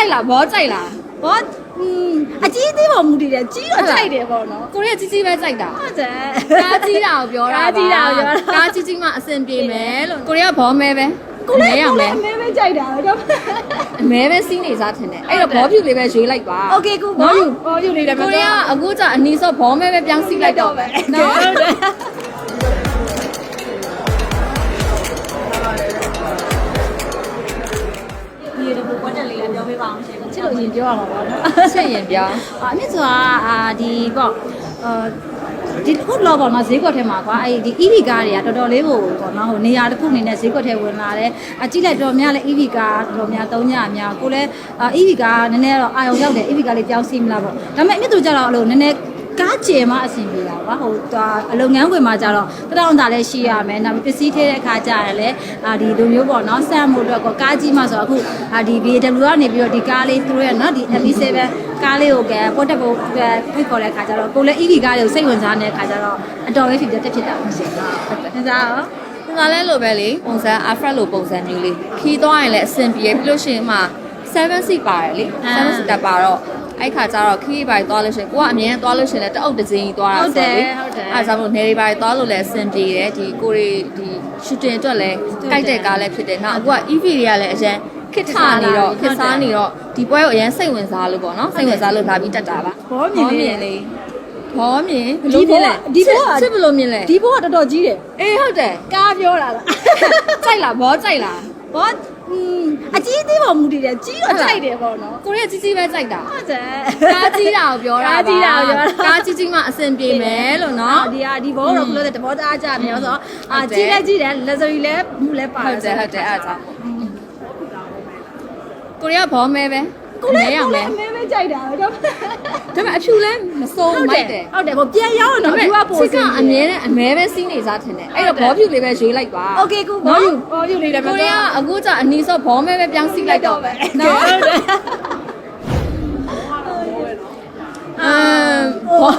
ိုက်လားဘောကြိုက်လား ဘောอืมအကြီးသေးပေါ်မူတည်တယ်ကြီးတော့ကြိုက်တယ်ပေါ့နော် ကိုရီးယားကြီးကြီးပဲကြိုက်တာ ဟုတ်တယ် ကားကြီးတာကိုပြောတာ ကားကြီးတာကိုပြောတာ ကားကြီးကြီးမှအဆင်ပြေမယ်လို့ကိုရီးယားဘောမဲပဲ ကိုလည်း မဲရ ကို မဲ လည်းအမဲပဲကြိုက်တာတော့ အမဲပဲစီးနေစားထင်တယ်အဲ့တော့ဘောဖြူလေးပဲရွေးလိုက်ပါ โอเคကိုဘောယူဘောယူနေတယ် ကိုရီးယားအခုကျအနီးစောဘောမဲပဲပြောင်းစီးလိုက်တော့ပဲ နော် နော် ပြောပြပါအောင်ရှင်ချစ်လို့ရင်ပြောရမှာပေါ့နော်ချစ်ရင်ပြောင်းအာအမြင့်ဆိုတာအာဒီပေါ့အာဒီခုလောပေါ့နော်ဈေးကွက်ထဲမှာကွာအဲ့ဒီ EV ကားတွေကတော်တော်လေးကိုပေါ့နော်ဟိုနေရာတစ်ခုအနေနဲ့ဈေးကွက်ထဲဝင်လာတယ်အကြည့်လိုက်တော့များလဲ EV ကားတော်များသုံးညများကိုလည်းအာ EV ကားနည်းနည်းတော့အာရုံရောက်တယ် EV ကားလေးပြောင်းစီးမလားပေါ့ဒါပေမဲ့အမြင့်သူကြတော့အဲ့လိုနည်းနည်း ကားကျယ်မှအဆင်ပြေတာကွာဟိုသွားအလုပ်ငန်းခွင်မှာကြတော့တတောင်တာလည်းရှိရမယ်နောက်ပစ္စည်းထဲတဲ့အခါကျရင်လည်းအာဒီလိုမျိုးပေါ့နော်ဆန့်မှုတော့ကောကားကြီးမှဆိုတော့အခုအာဒီ BMW ကနေပြီးတော့ဒီကားလေးသူတို့ရဲ့နော်ဒီ MP7 ကားလေးကိုကဲပို့တက်ဖို့ဖိတ်ခေါ်တဲ့အခါကျတော့ကိုလည်း EV ကားလေးကိုစိတ်ဝင်စားနေတဲ့အခါကျတော့အတော်ပဲဖြစ်ပြတက်ဖြစ်တာမရှိဘူးဟုတ်တယ်ဒါရောငါလည်းလိုပဲလေပုံစံ Afra လိုပုံစံမျိုးလေးခီးသွားရင်လည်းအဆင်ပြေပြီးလို့ရှိရင်မှ7 seat ပါတယ်လေ7 seat တက်ပါတော့ အဲ့ခါကျတော့ခီးပိုင်းသွားလို့ရှိရင်ကိုကအမြင်သွားလို့ရှိရင်လည်းတအုပ်တစ်စင်းကြီးသွားတာဆိုလေအဲ့ဒါကြောင့်မို့နေရီပိုင်းသွားလို့လည်းအဆင်ပြေတယ်ဒီကိုရီဒီ shooting အတွက်လည်းကြိုက်တဲ့ကားလည်းဖြစ်တယ်နောက်အခုက EV တွေကလည်းအရင်ခစ်ထနေတော့ခစ်စားနေတော့ဒီပွဲကိုအရင်စိတ်ဝင်စားလို့ပေါ့နော်စိတ်ဝင်စားလို့လာပြီးတက်တာပါဘောမြင်လေးလေးဘောမြင်ဘဒီလို့မြဘောင်လဲဒီဘောကချစ်ဘလို့မြင်လဲဒီဘောကတော်တော်ကြီးတယ်အေးဟုတ်တယ်ကားပြောတာလားကြိုက်လားဘောကြိုက်လားဘော อืมအကြီးသေးပေါ်မူတည်တယ်ကြီးတော့ကြိုက်တယ်ပေါ့နော်ကိုရီးယားကြီးကြီးပဲကြိုက်တာဟုတ်တယ်ကားကြီးတာကိုပြောတာကားကြီးတာကိုပြောတာကားကြီးကြီးမှအဆင်ပြေမယ်လို့နော်ဒီဟာဒီဘောတော့ဘလို့တဲ့တဘောသားကြနေရောဆိုတော့အာဟုတ်တယ်ကြီးလည်းကြီးတယ် luxury လည်းမူလည်းပါဟုတ်တယ်ဟုတ်တယ်အဲ့ဒါကြောင့်ကိုရီးယားဘောမဲပဲ ကိုလည်း မဲရ ကို မဲ လည်းအမဲပဲကြိုက်တာတော့ ဒါပေမဲ့အဖြူလဲမစိုး ဟုတ် မို တယ် က်တယ် ဟုတ်တယ်ကိုပြန်ရောက်တော့ဒီကပို့ ချစ်ကအမြဲတမ်းအမဲပဲစီးနေစားထင်တယ်အဲ့တော့ဘောဖြူလေးပဲရွေးလိုက်ပါ โอเคကိုဘောယူဘောယူနေတယ် ကိုရီးယားအခုကျအနီးစောဘောမဲပဲပြောင်းစီးလိုက်တော့ပဲ နော်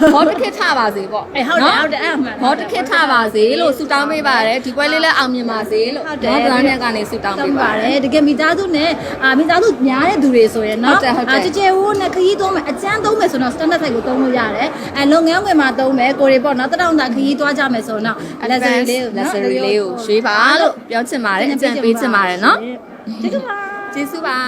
ဘောဘောတစ်ခစ်ထပါစေပေါ့အေးဟုတ်တယ်ဟုတ်တယ်အဲ့မှန်ဘောတစ်ခစ်ထပါစေလို့ဆုတောင်းပေးပါတယ်ဒီပွဲလေးလည်းအောင်မြင်ပါစေလို့ဟုတ်တယ်နော်ဗလန်နဲ့ကနေဆုတောင်းတောပေးင်းပါပါတတယ်ယ်တကယ်မိသားစုနဲ့အာမိသားစုများတဲ့သူတွေဆိုရင်ဟုတ်နော်တယ်ဟုတ်တယ်အာကြကြဝိုးနဲ့ခရီးသုံးမယ်အကျန်းသုံးမယ်ဆိုတော့ standard size ကိုသုံးလို့ရတယ်အဲလုပ်ငန်းဝင်မှာသုံးမယ်ကိုရီပေါ့နော်တတောင်တာခရီးသွားကြမယ်ဆိုတော့ luxury လေးကို luxury လေးကိုရွေးပါလို့ပြောချင်ပါတယ်အကြံပေးချင်ပါတယ်နော်ကျေးဇူးပါကျေးဇူးပါ